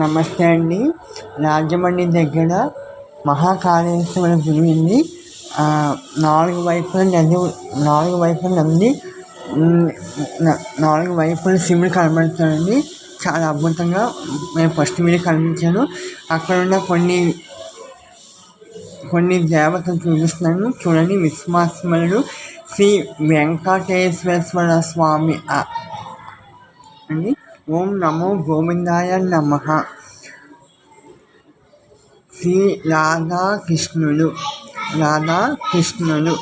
నమస్తే అండి. రాజమండ్రి దగ్గర మహాకాళేశ్వర గుడి ఉంది నాలుగు వైపుల నది నాలుగు వైపుల నది నాలుగు వైపుల శివుడు కనబడుతాడండి చాలా అద్భుతంగా నేను ఫస్ట్ వీడియో కనిపించాను. అక్కడ ఉన్న కొన్ని కొన్ని దేవతలు చూపిస్తున్నాను. చూడండి విశ్వాసములు శ్రీ వెంకటేశ్వర స్వామి అండి. ఓం నమో గోవిందాయ నమ. శ్రీ రాధాకృష్ణులు రాధాకృష్ణులు.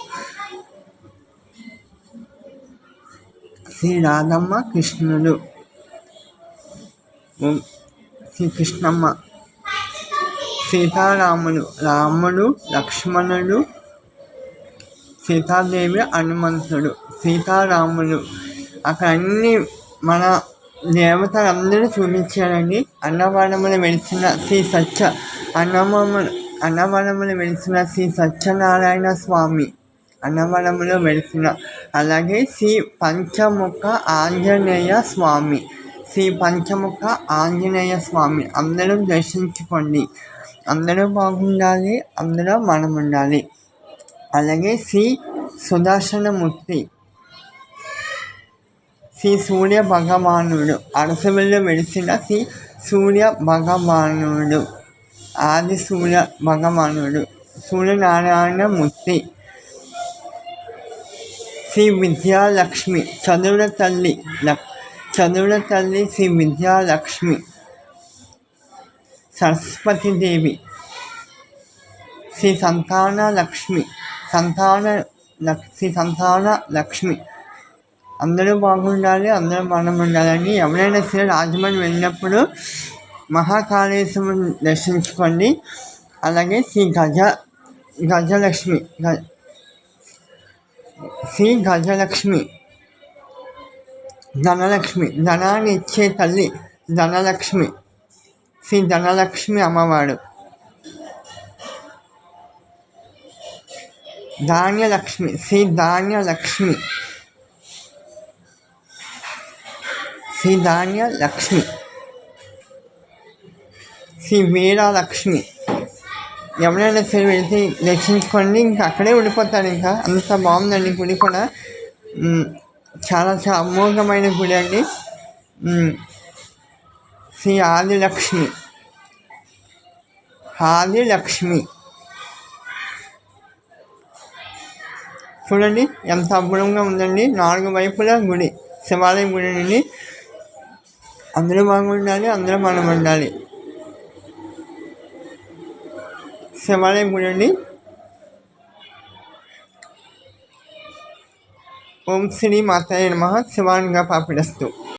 శ్రీ రాధమ్మ కృష్ణులు. ఓం శ్రీ కృష్ణమ్మ. సీతారాములు రాముడు లక్ష్మణుడు సీతాదేవి హనుమంతుడు సీతారాములు. అక్కడ అన్ని మన దేవతలందరూ చూపించారండి. అన్నవరములు వెలిసిన శ్రీ సత్య అన్నవరములు అన్నవరములు వెలిసిన శ్రీ సత్యనారాయణ స్వామి అన్నవరములో వెలిసిన అలాగే శ్రీ పంచముఖ ఆంజనేయ స్వామి శ్రీ పంచముఖ ఆంజనేయ స్వామి. అందరూ దర్శించుకోండి. అందరూ బాగుండాలి అందరూ మనం ఉండాలి అలాగే శ్రీ సుదర్శనమూర్తి శ్రీ సూర్య భగవానుడు అరసవిల్లు వెలిసిన శ్రీ సూర్య భగవానుడు ఆది సూర్య భగవానుడు సూర్యనారాయణమూర్తి శ్రీ విద్యాలక్ష్మి చదువుల తల్లి చదువుల తల్లి శ్రీ విద్యాలక్ష్మి సరస్వతీదేవి శ్రీ సంతాన లక్ష్మి సంతాన శ్రీ సంతాన లక్ష్మి అందరూ బాగుండాలి అందరూ మనం ఉండాలని ఎవరైనా సరే రాజమండ్రి వెళ్ళినప్పుడు మహాకాళేశ్వరం దర్శించుకోండి. అలాగే శ్రీ గజ గజలక్ష్మి గ- శ్రీ గజలక్ష్మి ధనలక్ష్మి ధనాన్ని ఇచ్చే తల్లి ధనలక్ష్మి శ్రీ ధనలక్ష్మి అమ్మవారు. ధాన్యలక్ష్మి శ్రీ ధాన్యలక్ష్మి. శ్రీ ధాన్యలక్ష్మి శ్రీ వీరాలక్ష్మి ఎవరైనా సరే వెళ్తే దర్శించుకోండి ఇంకా అక్కడే ఉండిపోతారు ఇంకా. అంత బాగుందండి గుడి కూడా. చాలా చాలా అమోఘమైన గుడి అండి. శ్రీ ఆదిలక్ష్మి. ఆదిలక్ష్మి. చూడండి ఎంత అద్భుతంగా ఉందండి. నాలుగు వైపులా గుడి శివాలయం గుడి నుండి అందరూ బాగుండాలి అందరూ మనం ఉండాలి. శివాలయం గుడి ఓం శ్రీ మాతాయ నమ. శివానిగా పాపిడస్తూ.